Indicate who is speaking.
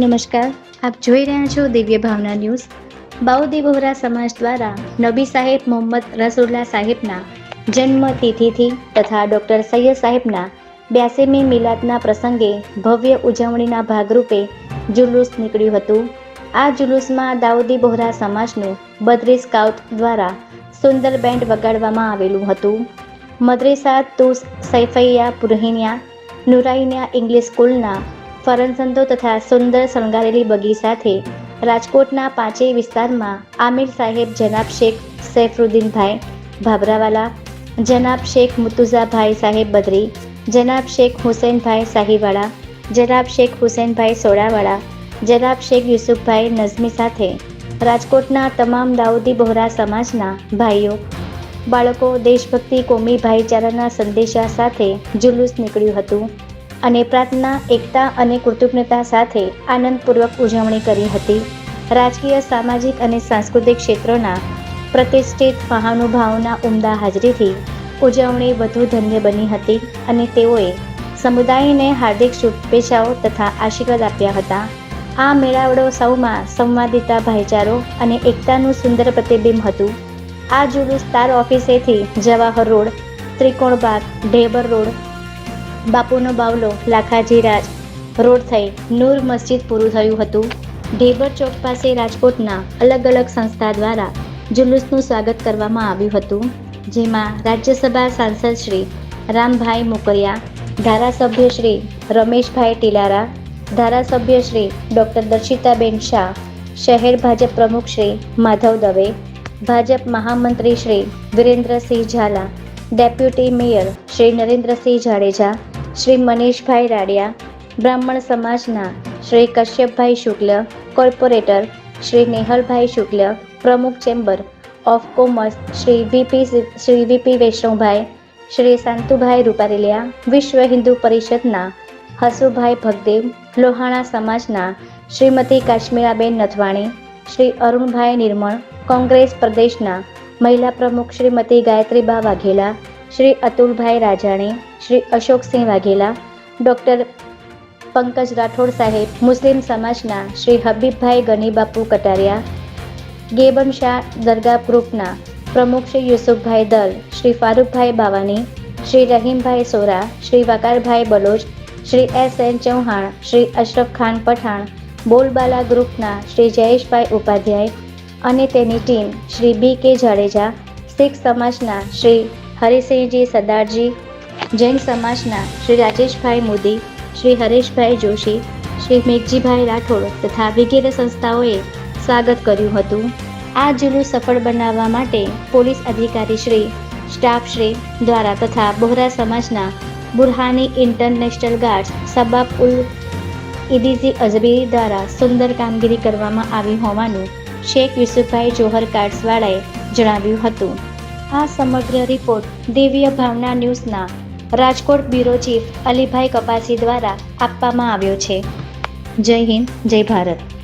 Speaker 1: નમસ્કાર, આપ જોઈ રહ્યા છો દિવ્ય ભાવના ન્યૂઝ. બાઉદી બોહરા સમાજ દ્વારા નબી સાહેબ મોહમ્મદ રસુલ્લા સાહેબના જન્મ તિથિથી તથા ડૉક્ટર સૈયદ સાહેબના બ્યાસીમી મિલાદના પ્રસંગે ભવ્ય ઉજવણીના ભાગરૂપે જુલુસ નીકળ્યું હતું. આ જુલુસમાં દાઉદી બોહરા સમાજનું બદ્રી સ્કાઉટ દ્વારા સુંદર બેન્ડ વગાડવામાં આવેલું હતું. મદ્રેસા તુસ સૈફૈયા પુરહિનિયા નુરાઇનિયા ઇંગ્લિશ સ્કૂલના ફરનસંદો તથા સુંદર શણગારેલી બગી સાથે રાજકોટના પાંચેય વિસ્તારમાં આમિર સાહેબ, જનાબ શેખ સૈફરુદ્દીનભાઈ ભાભરાવાલા, જનાબ શેખ મુતુઝાભાઈ સાહેબ બદરી, જનાબ શેખ હુસેનભાઈ સાહીવાળા, જનાબ શેખ હુસેનભાઈ સોડાવાળા, જનાબ શેખ યુસુફભાઈ નઝમી સાથે રાજકોટના તમામ દાઉદી બોહરા સમાજના ભાઈઓ, બાળકો, દેશભક્તિ, કોમી ભાઈચારાના સંદેશા સાથે જુલુસ નીકળ્યું હતું. અને પ્રાર્થના, એકતા અને કૃતજ્ઞતા સાથે આનંદપૂર્વક ઉજવણી કરી હતી. રાજકીય, સામાજિક અને સાંસ્કૃતિક ક્ષેત્રોના પ્રતિષ્ઠિત મહાનુભાવોના ઉમદા હાજરીથી ઉજવણી વધુ ધન્ય બની હતી અને તેઓએ સમુદાયને હાર્દિક શુભેચ્છાઓ તથા આશીર્વાદ આપ્યા હતા. આ મેળાવડો સૌમાં સંવાદિતા, ભાઈચારો અને એકતાનું સુંદર પ્રતિબિંબ હતું. આ જુલુસ તાર ઓફિસેથી જવાહર રોડ, ત્રિકોણબાગ, ઢેબર રોડ બાપુનો બાવલો, લાખાજી રાજ. રોડ થઈ નૂર મસ્જિદ પૂરું થયું હતું. ઢેબર ચોક પાસે રાજકોટના અલગ અલગ સંસ્થા દ્વારા જુલુસનું સ્વાગત કરવામાં આવ્યું હતું, જેમાં રાજ્યસભા સાંસદ શ્રી રામભાઈ મોકરિયા, ધારાસભ્ય શ્રી રમેશભાઈ ટીલારા, ધારાસભ્ય શ્રી ડૉક્ટર દર્શિતાબેન શાહ, શહેર ભાજપ પ્રમુખ શ્રી માધવ દવે, ભાજપ મહામંત્રી શ્રી વિરેન્દ્રસિંહ ઝાલા, ડેપ્યુટી મેયર શ્રી નરેન્દ્રસિંહ જાડેજા શ્રી મનીષભાઈ રાડિયા, બ્રાહ્મણ સમાજના શ્રી કશ્યપભાઈ શુક્લ, કોર્પોરેટર શ્રી નેહલભાઈ શુક્લ, પ્રમુખ chamber of commerce Shri VP Shri VP Vaishnavbhai, Shri Shantubhai Rupareliya, Vishwa Hindu પરિષદના હસુભાઈ ભગદેવ, લોહાણા સમાજના શ્રીમતી કાશ્મીરાબેન નથવાણી, શ્રી અરુણભાઈ નિર્મળ, કોંગ્રેસ પ્રદેશના મહિલા પ્રમુખ શ્રીમતી ગાયત્રીબા વાઘેલા શ્રી અતુલભાઈ રાજાણી, શ્રી અશોકસિંહ વાઘેલા, ડૉક્ટર પંકજ રાઠોડ સાહેબ, મુસ્લિમ સમાજના શ્રી હબીબભાઈ ગનીબાપુ કટારિયા ગેબન શાહ દરગાહ ગ્રુપના પ્રમુખ શ્રી યુસુફભાઈ દલ, શ્રી ફારૂકભાઈ બાવાની, શ્રી રહીમભાઈ સોરા, શ્રી વકારભાઈ બલોચ, શ્રી એસ એન ચૌહાણ, શ્રી અશરફ ખાન પઠાણ, બોલબાલા ગ્રુપના શ્રી જયેશભાઈ ઉપાધ્યાય અને તેની ટીમ શ્રી બી કે જાડેજા, શીખ સમાજના શ્રી હરિસિંહજી સરદારજી, જૈન સમાજના શ્રી રાજેશભાઈ મોદી, શ્રી હરેશભાઈ જોશી, શ્રી મેઘજીભાઈ રાઠોડ તથા વગેરે સંસ્થાઓએ સ્વાગત કર્યું હતું. આ જુલુસ સફળ બનાવવા માટે પોલીસ અધિકારી શ્રી, સ્ટાફ શ્રી દ્વારા તથા બોહરા સમાજના બુરહાની ઇન્ટરનેશનલ ગાર્ડ્સ સબાબ ઉલ ઇદીઝી અજબી દ્વારા સુંદર કામગીરી કરવામાં આવી હોવાનું શેખ યુસુફભાઈ જોહર કાર્ડ્સવાળાએ જણાવ્યું હતું. આ સમગ્ર રિપોર્ટ દિવ્ય ભાવના ન્યૂઝના રાજકોટ બ્યુરો ચીફ અલીભાઈ કપાસી દ્વારા આપવામાં આવ્યો છે. જય હિન્દ, જય ભારત.